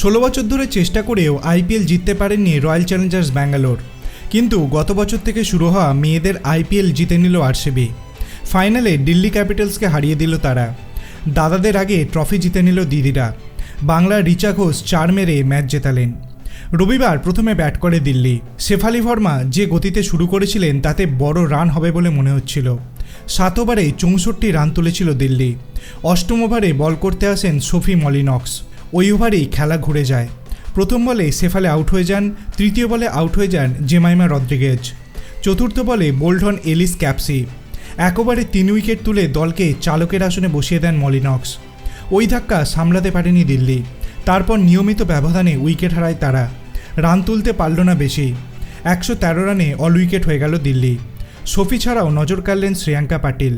ষোলো বছর ধরে চেষ্টা করেও আইপিএল জিততে পারেননি রয়্যাল চ্যালেঞ্জার্স ব্যাঙ্গালোর। কিন্তু গত বছর থেকে শুরু হওয়া মেয়েদের আইপিএল জিতে নিল আরসিবি। ফাইনালে দিল্লি ক্যাপিটালসকে হারিয়ে দিল তারা। দাদাদের আগে ট্রফি জিতে নিল দিদিরা। বাংলার রিচা ঘোষ চার মেরে ম্যাচ জেতালেন। রবিবার প্রথমে ব্যাট করে দিল্লি। শেফালি ভার্মা যে গতিতে শুরু করেছিলেন তাতে বড় রান হবে বলে মনে হচ্ছিল। সাত ওভারে চৌষট্টি রান তুলেছিল দিল্লি। অষ্টম ওভারে বল করতে আসেন সোফি মলিনক্স। ওই ওভারেই খেলা ঘুরে যায়। প্রথম বলে সেফালে আউট হয়ে যান, তৃতীয় বলে আউট হয়ে যান জেমাইমা রদ্রিগেজ। চতুর্থ বলে বোল্ড হন এলিস ক্যাপসি। এক ওভারে তিন উইকেট তুলে দলকে চালকের আসনে বসিয়ে দেন মলিনক্স। ওই ধাক্কা সামলাতে পারেনি দিল্লি। তারপর নিয়মিত ব্যবধানে উইকেট হারায় তারা। রান তুলতে পারল না বেশি। একশো তেরো রানে অল উইকেট হয়ে গেল দিল্লি। সফি ছাড়াও নজর কাড়লেন শ্রেয়াঙ্কা পাটিল।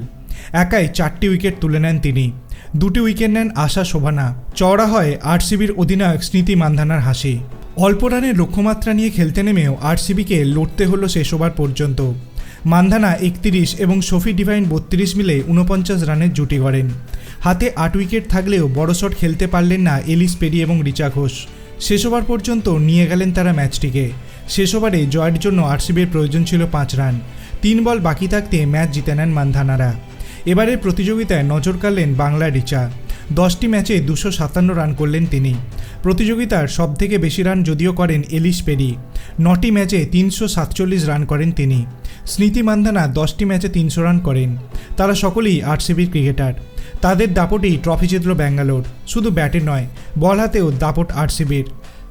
একাই চারটি উইকেট তুলে নেন তিনি। দুটি উইকেট নেন আশা শোভানা। চওড়া হয় আরসিবির অধিনায়ক স্মৃতি মান্ধানার হাসি। অল্প রানের লক্ষ্যমাত্রা নিয়ে খেলতে নেমেও আরসিবিকে লড়তে হলো শেষ ওভার পর্যন্ত। মান্ধানা একত্রিশ এবং শফি ডিভাইন বত্রিশ মিলে উনপঞ্চাশ রানের জুটি করেন হাতে আট উইকেট থাকলেও বড় শট খেলতে পারলেন না এলিস পেরি এবং রিচা ঘোষ। শেষ ওভার পর্যন্ত নিয়ে গেলেন তারা ম্যাচটিকে। শেষ ওভারে জয়ের জন্য আরসিবির প্রয়োজন ছিল পাঁচ রান। তিন বল বাকি থাকতে ম্যাচ জিতে নেন মান্ধানারা। এবারের প্রতিযোগিতায় নজর কাড়লেন বাংলা রিচা। দশটি ম্যাচে দুশো সাতান্ন রান করলেন তিনি। প্রতিযোগিতার সবথেকে বেশি রান যদিও করেন এলিশ পেরি। নটি ম্যাচে তিনশো সাতচল্লিশ রান করেন তিনি। স্মৃতি মান্ধানা দশটি ম্যাচে তিনশো রান করেন। তারা সকলেই আরসিবির ক্রিকেটার। তাদের দাপটেই ট্রফি জিতল ব্যাঙ্গালোর। শুধু ব্যাটে নয়, বল হাতেও দাপট আরসিবির।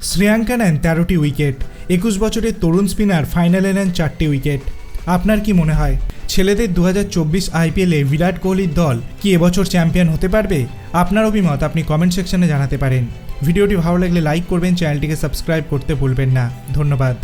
শ্রেয়াঙ্কা নেন তেরোটি উইকেট। একুশ বছরের তরুণ স্পিনার ফাইনালে নেন চারটি উইকেট। আপনার কি মনে হয়? ছেলেদের দু হাজার চব্বিশ আইপিএলে বিরাট কোহলির দল কি এবছর চ্যাম্পিয়ন হতে পারবে? আপনার অভিমত আপনি কমেন্ট সেকশনে জানাতে পারেন। ভিডিওটি ভালো লাগলে লাইক করবেন চ্যানেলটিকে সাবস্ক্রাইব করতে ভুলবেন না। ধন্যবাদ।